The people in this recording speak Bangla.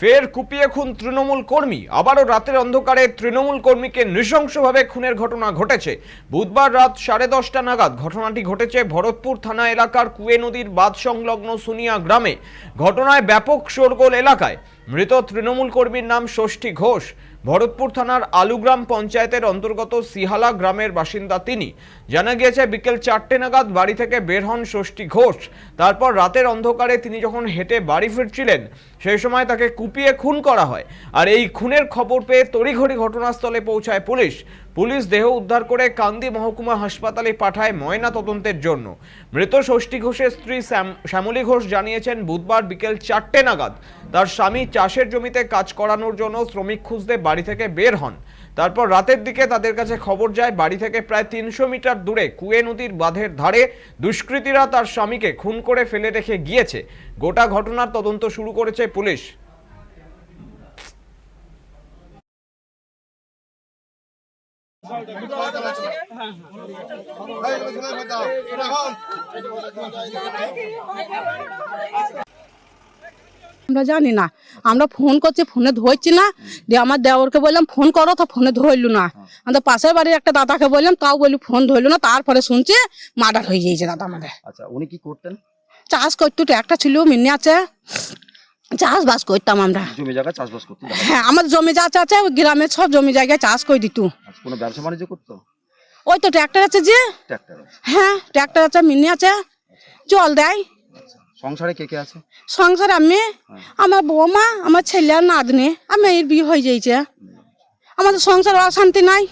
ফের কুপিয়ে খুন তৃণমূল কর্মী। আবারও রাতের অন্ধকারে তৃণমূল কর্মীকে নৃশংসভাবে খুনের ঘটনা ঘটেছে। বুধবার রাত সাড়ে দশটা নাগাদ ঘটনাটি ঘটেছে ভরতপুর থানা এলাকার কুয়ে নদীর বাঁধ সংলগ্ন সুনিয়া গ্রামে। ঘটনায় ব্যাপক শোরগোল এলাকায়। মৃত তৃণমূল কর্মীর নাম ষষ্ঠী ঘোষ। ভরতপুর থানার আলুগ্রাম পঞ্চায়েতের অন্তর্গত সিহালা গ্রামের বাসিন্দা তিনি। জানা গিয়েছে, বিকেল চারটে নাগাদ বাড়ি থেকে বের হন ষষ্ঠী ঘোষ। তারপর রাতের অন্ধকারে তিনি যখন হেঁটে বাড়ি ফিরছিলেন, সেই সময় তাকে কুপিয়ে খুন করা হয়। আর এই খুনের খবর পেয়ে তড়িঘড়ি ঘটনাস্থলে পৌঁছায় পুলিশ। পুলিশ দেহ উদ্ধার করে কান্দি মহকুমা হাসপাতালে পাঠায় ময়না তদন্তের জন্য। মৃত ষষ্ঠী ঘোষের স্ত্রী শ্যাম- শ্যামলী ঘোষ জানিয়েছেন, বুধবার বিকেল চারটে নাগাদ তার স্বামী চাষের জমিতে কাজ করানোর জন্য শ্রমিক খুঁজতে বাড়ি থেকে বের হন। তারপর রাতের দিকে তাদের কাছে খবর যায়, বাড়ি থেকে প্রায় তিনশো মিটার দূরে কুয়ে নদীর বাঁধের ধারে দুষ্কৃতীরা তার স্বামীকে খুন করে ফেলে রেখে গিয়েছে। গোটা ঘটনার তদন্ত শুরু করেছে পুলিশ। আমরা জানি না। আমরা ফোন করছি ফোনে ধরছি না। দিয়ে আমার দেওরকে বললাম ফোন করো তো ফোনে ধরলু না। আমাদের পাশের বাড়ির একটা দাদাকে বললাম তাও বলি ফোন ধরলু না। তারপরে শুনছি মার্ডার হয়ে গিয়েছে দাদা আমাদের। আচ্ছা উনি কি করতেন? চাষ করতো একটা ছিল মিনি আছে। চাষবাস করতাম আমরা। জমি জায়গা চাষবাস করতেন দেখা হ্যাঁ আমাদের জমি যা আছে ওই গ্রামের সব জমি জায়গায় চাষ করে দিত। আচ্ছা, কোনো ব্যবসা বাণিজ্য করতো? ওই তো ট্র্যাক্টর আছে যে। হ্যাঁ ট্র্যাক্টর আছে মিনি আছে। জল দেয়। আচ্ছা সংসারে কে কে আছে? সংসারে আমি আমার বৌমা আমার ছেলে আর নাতনি। আমি এর বিয়ে হয়ে যাইছে। আমাদের সংসার অশান্তি নাই।